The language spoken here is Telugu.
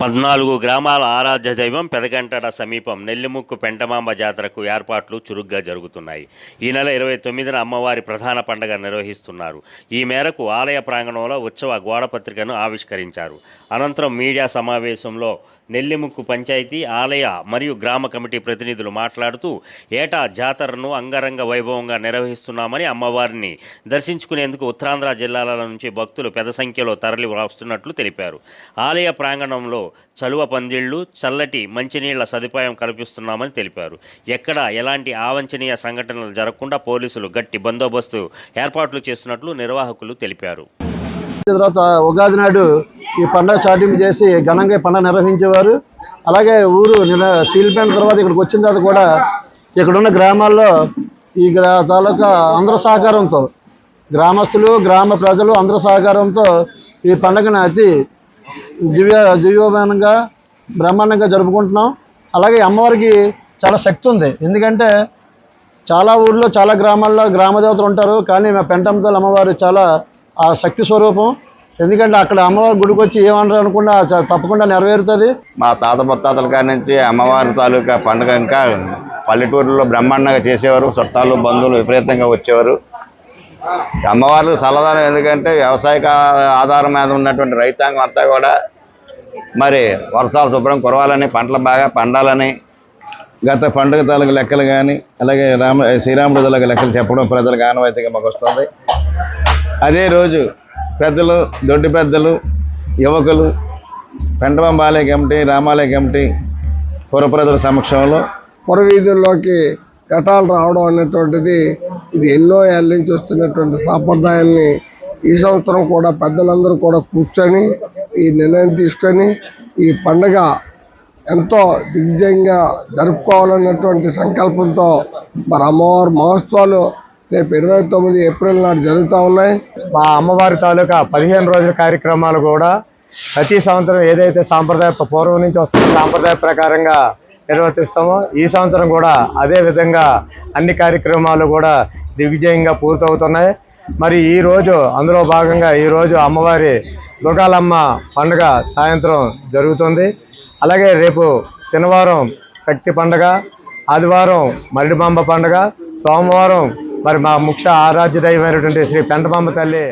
పద్నాలుగు గ్రామాల ఆరాధ్య దైవం పెదగంటడ సమీపం నెల్లిముక్కు పెంటమాంబ జాతరకు ఏర్పాట్లు చురుగ్గా జరుగుతున్నాయి. ఈ నెల ఇరవై తొమ్మిదిన అమ్మవారి ప్రధాన పండగ నిర్వహిస్తున్నారు. ఈ మేరకు ఆలయ ప్రాంగణంలో ఉత్సవ గోడపత్రికను ఆవిష్కరించారు. అనంతరం మీడియా సమావేశంలో నెల్లిముక్కు పంచాయతీ ఆలయ మరియు గ్రామ కమిటీ ప్రతినిధులు మాట్లాడుతూ ఏటా జాతరను అంగరంగ వైభవంగా నిర్వహిస్తున్నామని అమ్మవారిని దర్శించుకునేందుకు ఉత్తరాంధ్ర జిల్లాల నుంచి భక్తులు పెద్ద సంఖ్యలో తరలి వస్తున్నట్లు తెలిపారు. ఆలయ ప్రాంగణంలో చలువ పందిళ్ళు చల్లటి మంచినీళ్ళ సదుపాయం కల్పిస్తున్నామని తెలిపారు. ఎక్కడ ఎలాంటి ఆవంచనీయ సంఘటనలు జరగకుండా పోలీసులు గట్టి బందోబస్తు ఏర్పాట్లు చేస్తున్నట్లు నిర్వాహకులు తెలిపారు. తర్వాత ఉగాది నాడు ఈ పండుగ చాటింపు చేసి ఘనంగా ఈ పండుగ నిర్వహించేవారు. అలాగే ఊరు నిన్న స్టీల్ ప్లాంట్ తర్వాత ఇక్కడికి వచ్చిన తర్వాత కూడా ఇక్కడున్న గ్రామాల్లో ఈ తాలూకా అందరి సహకారంతో గ్రామస్తులు గ్రామ ప్రజలు అందరి సహకారంతో ఈ పండుగను అతి దివ్య దివ్యమానంగా బ్రహ్మాండంగా జరుపుకుంటున్నాం. అలాగే అమ్మవారికి చాలా శక్తి ఉంది. ఎందుకంటే చాలా ఊర్లో చాలా గ్రామాల్లో గ్రామదేవతలు ఉంటారు. కానీ మా పెంటమ్మతల అమ్మవారు చాలా ఆ శక్తి స్వరూపం. ఎందుకంటే అక్కడ అమ్మవారి గుడికి వచ్చి ఏమన్నారు అనుకున్నా తప్పకుండా నెరవేరుతుంది. మా తాత ముత్తాతల కాడి నుంచి అమ్మవారి తాలూకా పండుగ ఇంకా పల్లెటూరులో బ్రహ్మాండంగా చేసేవారు. చుట్టాలు బంధువులు విపరీతంగా వచ్చేవారు. అమ్మవారు సలదానం ఎందుకంటే వ్యవసాయ ఆధారం మీద ఉన్నటువంటి రైతాంగం అంతా కూడా మరి వర్షాలు శుభ్రం కురవాలని పంటలు బాగా పండాలని గత పండుగ తాలూకు లెక్కలు కానీ అలాగే రామ శ్రీరాముడు తాలూకు లెక్కలు చెప్పడం ప్రజలకు ఆనవాయితీగా మాకు వస్తుంది అదే రోజు పెద్దలు దొడ్డి పెద్దలు యువకులు పెంటవం బాలయ కమిటీ రామాలయ కమిటీ పురప్రజల సమక్షంలో పురవీధుల్లోకి ఘటాలు రావడం అనేటువంటిది ఇది ఎన్నో ఏళ్ళ నుంచి వస్తున్నటువంటి సాంప్రదాయాన్ని ఈ సంవత్సరం కూడా పెద్దలందరూ కూడా కూర్చొని ఈ నిర్ణయం తీసుకొని ఈ పండగ ఎంతో దిగ్విజయంగా జరుపుకోవాలన్నటువంటి సంకల్పంతో మరి అమ్మవారి మహోత్సవాలు రేపు ఇరవై తొమ్మిది ఏప్రిల్ నాడు జరుగుతూ ఉన్నాయి. మా అమ్మవారి తాలూకా పదిహేను రోజుల కార్యక్రమాలు కూడా ప్రతి సంవత్సరం ఏదైతే సాంప్రదాయ పూర్వం నుంచి వస్తున్న సాంప్రదాయ ప్రకారంగా నిర్వర్తిస్తాము. ఈ సంవత్సరం కూడా అదే విధంగా అన్ని కార్యక్రమాలు కూడా దిగ్విజయంగా పూర్తవుతున్నాయి. మరి ఈరోజు అందులో భాగంగా ఈరోజు అమ్మవారి దుర్గాలమ్మ పండుగ సాయంత్రం జరుగుతుంది. అలాగే రేపు శనివారం శక్తి పండుగ ఆదివారం మరిడిమాంబ పండుగ సోమవారం మరి మా ముఖ్య ఆరాధ్య దైవమైనటువంటి శ్రీ పెంటమాంబ తల్లి